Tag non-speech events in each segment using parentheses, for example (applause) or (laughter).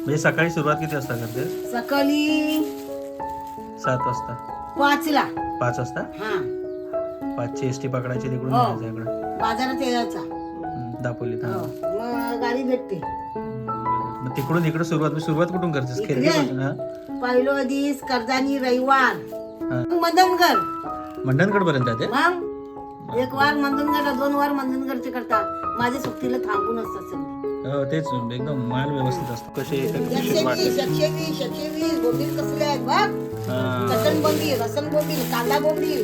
म्हणजे सकाळी सुरुवात किती वाजता करते सकाळी सात वाजता. पाचला. पाच वाजता? हा. पाचची एस टी पकडायची तिकडून हो. इकडं. बाजारात यायचा. हम्म, दापोलीत हा हो. मग गाडी भेटते. मग तिकडून इकडे सुरुवात म्हणजे सुरुवात कुठून करतेस? इकडे? खिडकीपासून हा? पहिलो दिस कर्जानी रविवार. हा. मदनगड. मंडणगड पर्यंत आहे मग एक वार मंदनगड दोन वार मंदनगडचे करता. माझ्या सुट्टीला थांबून असतात सगळे. तेच एकदम माल व्यवस्थित असतो. कसे एकशे कसे वीस वाटते एकशे वीस एकशे वीस बोंबील कसले आहेत बघ. हा. चटण बोंबील रसन बोंबील कांदा बोंबील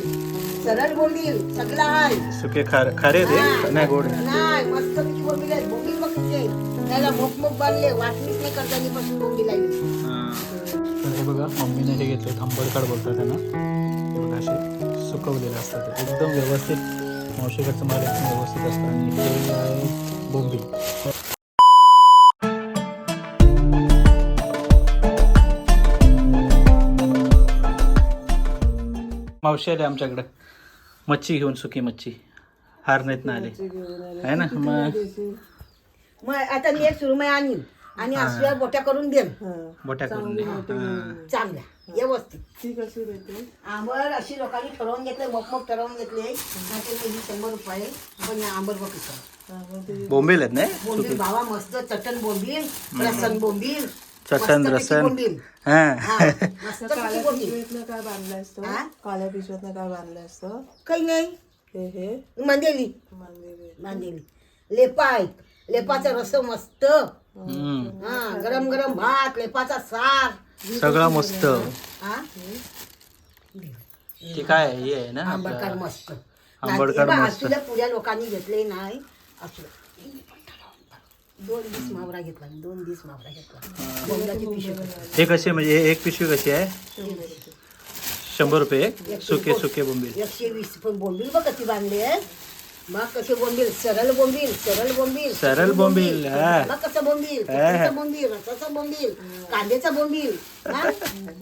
सरळ बोंबील सगळं आहे. सुके खार खारे ते हा. नाही गोड. नाही मस्त पैकी बोंबील आहेत. बोंबील बघितले त्याला मोक मोक बांधले वाटणीच नाही करतानी पासून बोंबील आहे तर हे बघा मम्मीने हे घेतले आंबडकाड बोलतात त्यांना. हे बघा असे सुकवलेले असतात ते. एकदम व्यवस्थित मावशीकडचं माल एकदम व्यवस्थित असतं. आणि हे मावशी आले आमच्याकडे. मच्छी घेऊन सुकी मच्छी. हार नाहीत ना आले. आहे ना? मग मग आता मी एक सुरमई आणीन. आणि असल्या बोट्या करून देन. बोट्या करून दे हां. चांगल्या व्यवस्थित. ती कशी देते आंबर अशी लोकांनी ठरवून घेतले मग मग ठरवून घेतले. नाहीतर मग ही शंभर रुपये पण या आंबर बघ कसं हा, मग ते बोंबील आहेत नाही बोंबील भावा मस्त चटण बोंबील रसन बोंबील. चटण रसन हा. हा, काळ्या पिशवीतनं काय बांधलं असतं? काळ्या पिशवीतनं काय बांधलं असतं? काही नाही. हे हे. मांदेली. मंदिर मांदेली. लेपा आहेत लेपाचा रस मस्त. हम्म. हा गरम गरम भात लेपाचा सार. सगळं मस्त. हा ते काय आहे? हे आहे ना? आंबटकर आपलं मस्त. आंबटकर मस्त. पुऱ्या लोकांनी घेतले नाही. असू दोन दिस मावरा घेतला दोन दिस मावरा घेतला. बोंबलाची पिशवी हे कसे म्हणजे हे एक पिशवी कशी आहे? शंभर रुपये एक? सुके सुके बोंबील. एकशे वीस. पण बोंबील बघ कशी बांधले आहे. मग कसे बोंबील? सरळ बोंबील सरळ बोंबील. सरळ बोंबील, हा. मग कसं बोंबील हा. बोंबील रसाचं बोंबील कांद्याचा बोंबील हा?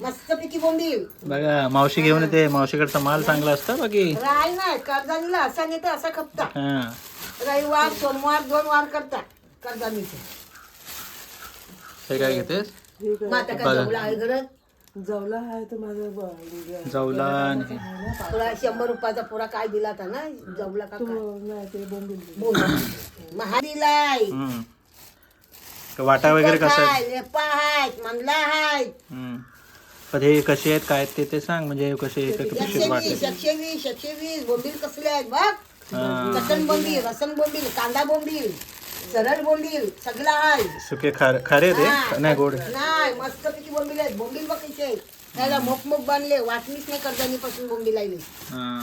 मस्तपैकी बोंबील. बघा मावशी घेऊन येते. मावशीकडचा माल चांगला असतो बाकी. राय नाही कर्जानीला असा नेता असा खपता. हा. रविवार सोमवार दोन वार करता. हे काय घेतेस हे काय? मग आता काय बघा. जवळ आहे गरज जवला आहे तर माझं ब- जाऊला आणि तुला शंभर रुपयाचा पुरा काय दिला होता ना जवला का तू काय? नाही ते बोंबील दे. बोल महा दिलाय हम्म. का वाटा वगैरे कसं आहे? हाय, लेपा हम्म. पण हे कसे आहेत काय आहेत ते ते सांग म्हणजे कसे एकशे वाटले वीस एकशे वीस एकशे वीस बोंबील कसले आहेत बघ हा. चटण बोंबील रसन बोंबील कांदा बोंबील सरळ बोंबील सगळं आहे. सुके खार खारे ते हा. नाही गोड. नाही मस्त पैकी बोंबील आहेत. बोंबील बघ कसे आहेत. त्याला मोक मोक बांधले वाटणीच नाही कर्जानी पासून बोंबील आली. हा.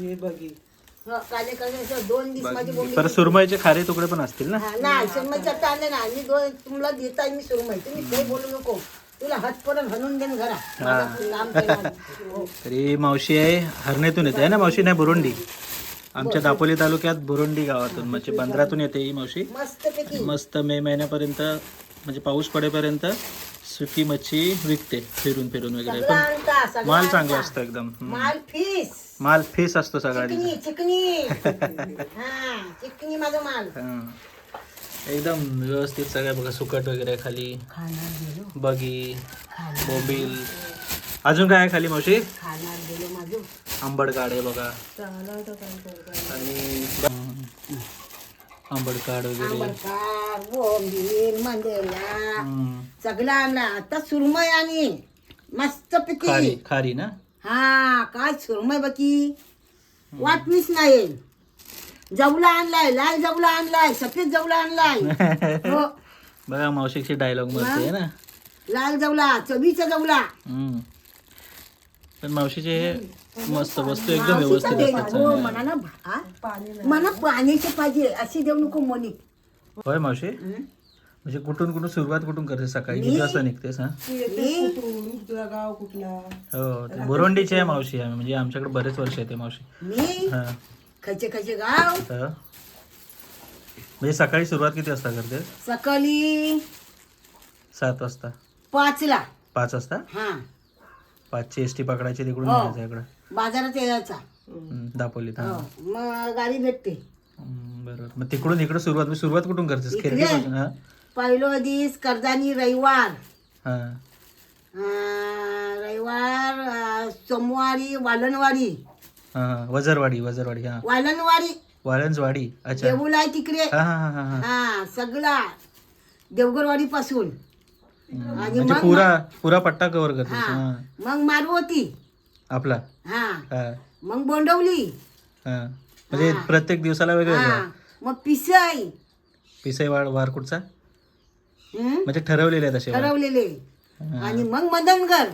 हे बघी. हो, काले काले असं दोन दिवस माझी बोंबील परत सुरमईचे खारे तुकडे पण असतील ना? हा, नाही सुरमईचं आता आणले ना मी दोन तुम्हाला देताय मी सुरमई. तुम्ही काही बोलू नको. तुला हणून देन घरा. माझा लांब केला. हो. तरी मावशी आहे. हरणेतून येते आहे ना मावशी? नाही बुरुंडी. आमच्या दापोली तालुक्यात बुरुंडी गावातून म्हणजे बंदरातून येते ही मावशी. मस्त पैकी मस्त मे महिन्यापर्यंत म्हणजे पाऊस पडेपर्यंत सुकी मच्छी विकते फिरून फिरून वगैरे. सगळं पण सगळं माल चांगला आणता. असतो एकदम. हम्म. माल फीस माल फेस असतो सगळा तिथं. चिकनी चिकनी. (laughs) हा चिकनी माझा माल. हा. एकदम व्यवस्थित सगळं बघा सुकट वगैरे खाली. खाणार गेलो. बगी खाणार. बोंबील अजून काय आहे खाली मावशी? खाणार गेलो माझं आंबडकाड आहे बघा. चांगला होता काय करता आणि वगैरे. बोंबील मंदेला. हम्म. सगळं आणला. आता सुरमई आणि मस्त खारी पैकी. खारी ना? हा काय सुरमई बकी? वाटणीच नाही. जवला आणलाय लाल जवला आणलाय सफेद जवला आणलाय. (laughs) हो. बघा मावशीची डायलॉगमध्ये आहे ना? लाल जवला चवीचा जवला. हम्म. पण मावशीचे हे मस्त वस्तू एकदम व्यवस्थित. असतात हो चांगल्या. मनानं भा- पाणी नाही मला पाण्याचे पाहिजे अशी देऊ नको मोनी. होय मावशी? म्हणजे कुठून कुठून सुरुवात कुठून करते सकाळी? किती वाजता निघतेस हा? तुझा गाव कुठला? हो ते बुरुंडीची आहे मावशी आम्ही. म्हणजे आमच्याकडे बरेच वर्ष येते मावशी. मी? हा. खयचे खयचे गाव? म्हणजे सकाळी सुरुवात किती वाजता करते? सकाळी सात वाजता. पाचला. पाच वाजता? हा. पाचची एस टी पकडायची तिकडून हो. यायचं इकडं. बाजारात यायचा. हम्म, दापोलीत हा हो. मग गाडी भेटते. हम्म, बरोबर. मग तिकडून इकडे सुरुवात म्हणजे सुरुवात कुठून करतेस? इकडे? हा? पहिलो दिस कर्जानी रविवार. हा. अं, रविवार अं, सोमवारी वालनवारी हा हा. वजरवाडी वजरवाडी हा. वालनवारी वाळंजवाडी अच्छा. देऊळ आहे तिकडे. हा हा हा हा हा. हा सगळा. देवगडवाडी पासून. आणि म्हणजे मग- पुरा पुरा पट्टा कव्हर करतो हा. हा. मग मारवती. आपला? हा. हा. मग बोंडवली. हा. म्हणजे प्रत्येक दिवसाला वेगळं हा. मग पिसाई. पिसाई वाड वार कुठचा? हं? म्हणजे ठरवलेले आहेत असे वार. ठरवलेले. आणि मग मदनगड.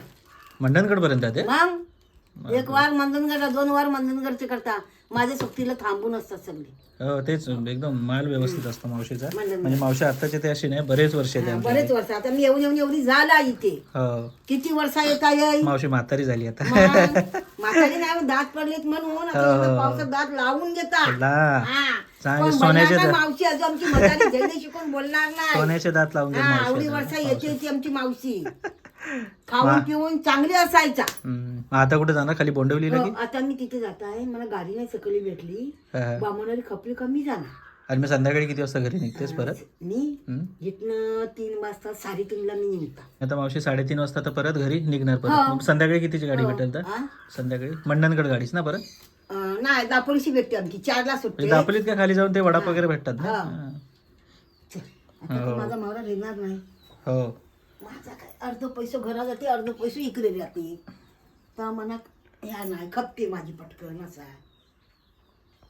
मंडणगड पर्यंत आहे ते मग एक वार मंदनगड दोन वार मंदनगडचे करता. माझ्या सोबतीला थांबून असतात सगळे. हो तेच एकदम माल व्यवस्थित असतो मावशीचा. मंडणगड. म्हणजे मावशी आत्ताचे ते अशी नाही बरेच वर्ष हा, आमच्या बरेच वर्ष. आता मी येऊन येऊन एवढी झाला इथे. हो. किती वर्ष येता येईल मावशी म्हातारी झाली आता. म्हातारी नाही दात पडलेत म्हणून. आता एवढं पावसात दात लावून घेता. ला हा. चांगले पण सोन्याचे बोलणार दात. नाही मावशी अजून आमची म्हातारी जैने शिकून बोलणार नाही. सोन्याचे दात लावून हा मावशी एवढी. वर्ष येते ती आमची मावशी. खाऊन पिऊन चांगली असायचा हम्म. मग आता कुठे जाणार? खाली बोंडवलीला हो, आता मी तिथे जात आहे मला गाडी नाही सकली भेटली. हा, हा. बामणारी खपली कमी जाणार. आणि मग संध्याकाळी किती वाजता घरी निघतेस परत? मी हम्म. इथनं तीन वाजता साडेतीनला मी निघता. आता मावशी साडेतीन वाजता तर परत घरी निघणार हो. परत मग संध्याकाळी कितीची गाडी भेटेल तर? हा? संध्याकाळी. मंडणगड गाडीच ना परत? अं, नाही दापोलीशी भेटते आमची. चारला सुटते. म्हणजे दापोलीत का खाली जाऊन ते वडाप वगैरे भेटतात ना? हा. हा. चल, आता तर माझा मावरा येणार नाही. हो. माझा काय अर्ध पैसे घरा जाते अर्ध पैसे इकडे जाते तर मनात ह्या नाही खपते माझी पटकन असा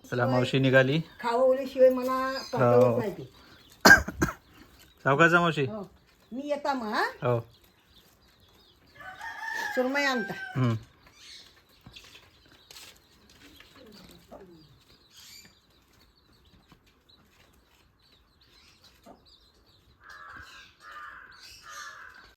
चला मावशी निघाली खावल्याशिवाय मला हो. नाही ते. सावकाचा मावशी हो. मी येता मग हा हो सुरमई आणता हम्म.